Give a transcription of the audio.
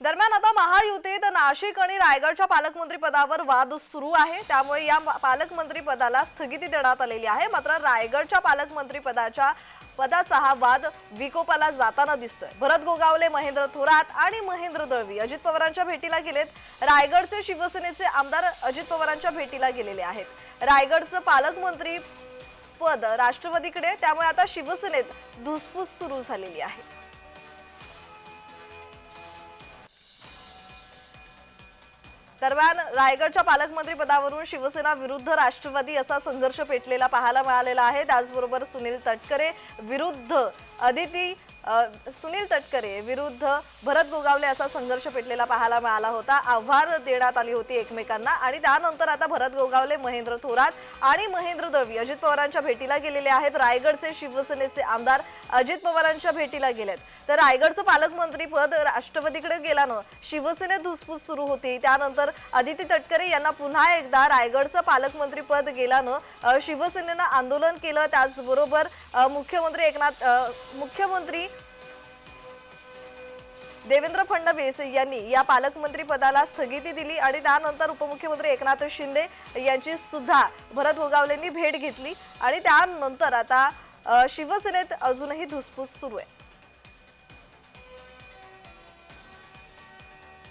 दरम्यान आता महायुतीत नाशिक आणि रायगडच्या पालकमंत्री पदावर वाद सुरू आहे. त्यामुळे या पालकमंत्री पदाला स्थगिती देण्यात आलेली आहे. मात्र रायगडच्या पालकमंत्री पदाच्या पदाचा हा वाद विकोपाला जाताना दिसतोय. भरत गोगावले महेंद्र थोरात आणि महेंद्र दळवी अजित पवारांच्या भेटीला गेलेत. रायगडचे शिवसेनेचे आमदार अजित पवारांच्या भेटीला गेलेले आहेत. रायगडचं पालकमंत्री पद राष्ट्रवादीकडे त्यामुळे आता शिवसेनेत धुसफूस सुरू झालेली आहे. दरम्यान रायगडच्या पालकमंत्री पदावरून शिवसेना विरुद्ध राष्ट्रवादी असा संघर्ष पेटलेला पाहायला मिळालेला आहे. त्याचबरोबर सुनील तटकरे विरुद्ध अदिती सुनील तटकरे विरुद्ध भरत गोगावले असा संघर्ष पेटलेला पाहायला मिळाला होता. आव्हान देण्यात आली होती एकमेकांना आणि त्यानंतर आता भरत गोगावले महेंद्र थोरात आणि महेंद्र दळवी अजित पवारांच्या भेटीला गेलेले आहेत. रायगडचे शिवसेनेचे आमदार अजित पवारांच्या भेटीला गेलेत. तर रायगडचं पालकमंत्री पद राष्ट्रवादीकडे गेल्यानं शिवसेनेत धुसफूस सुरू होती. त्यानंतर अदिती तटकरे यांना पुन्हा एकदा रायगडचं पालकमंत्री पद गेल्यानं शिवसेनेनं आंदोलन केलं. त्याचबरोबर मुख्यमंत्री एकनाथ मुख्यमंत्री देवेंद्र फडणवीस यांनी या पालकमंत्री पदाला स्थगिती दिली आणि त्यानंतर उपमुख्यमंत्री एकनाथ शिंदे यांची सुद्धा भरत गोगावलेंनी भेट घेतली. आणि त्यानंतर आता शिवसेनेत अजूनही धुसफूस सुरू आहे.